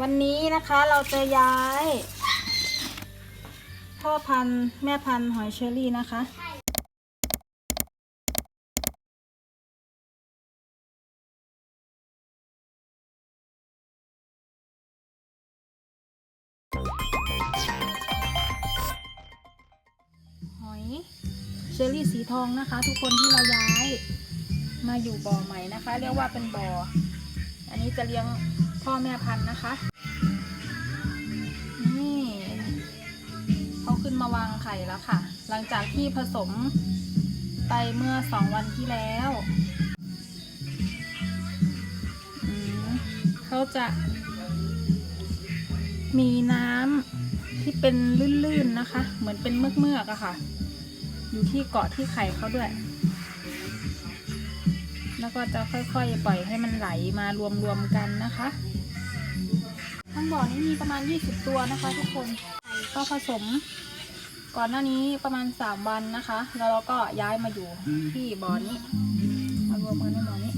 วันนี้นะคะเราจะย้าย พ่อพันธุ์แม่พันธุ์หอยเชอรี่นะคะหอยเชอรี่สีทองนะคะ ทุกคนที่เราย้ายมาอยู่บ่อใหม่นะคะ เรียกว่าเป็นบ่อ อันนี้จะเลี้ยงพ่อแม่พันธุ์นะคะ นี่เขาขึ้นมาวางไข่แล้วค่ะ หลังจากที่ผสมไปเมื่อสองวันที่แล้วเขาจะมีน้ำที่เป็นลื่นๆนะคะ เหมือนเป็นเมือกๆอะค่ะ อยู่ที่เกาะที่ไข่เขาด้วย แล้วก็จะค่อยๆ ปล่อยให้มันไหลมารวมๆกันนะคะ ทั้งบ่อนี้มีประมาณ 20 ตัวนะคะ ทุกคนก็ผสม ก่อนหน้านี้ประมาณ 3 วันนะคะ แล้วเราก็ย้ายมาอยู่ที่บ่อนี้มารวมกันในบ่อนี้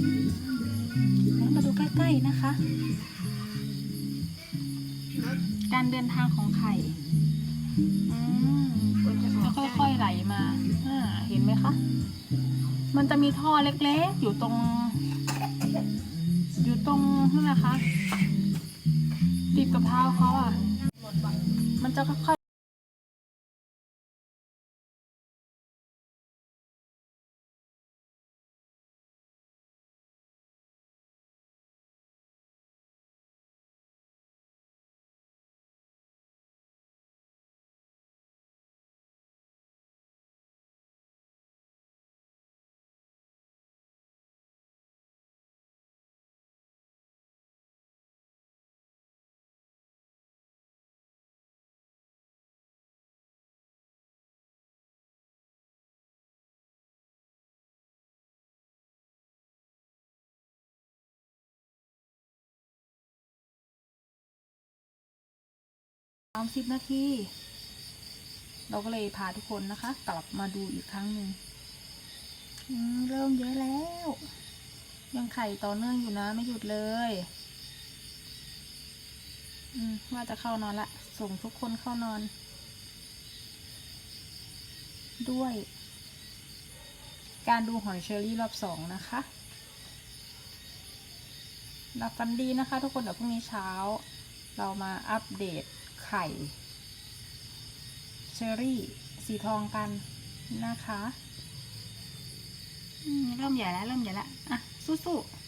แล้วมาดูใกล้ๆนะคะ การเดินทางของไข่ มันจะมีท่อเล็กๆ อยู่ตรง อยู่ตรงนั่นนะคะติดกับเท้าเขาอะ มันจะค่อย ๆสามสิบนาที เราก็เลยพาทุกคนนะคะ กลับมาดูอีกครั้งหนึ่งเริ่มเยอะแล้ว ยังไข่ต่อเนื่องอยู่นะไม่หยุดเลยว่าจะเข้านอนละ ส่งทุกคนเข้านอน ด้วย การดูหอยเชอรี่รอบสองนะคะหลับฝันดีนะคะทุกคนเดี๋ยวพรุ่งนี้เช้า เรามาอัปเดต ไข่เชอรี่สีทองกันนะคะเริ่มใหญ่แล้วเริ่มใหญ่แล้วอะสู้ๆ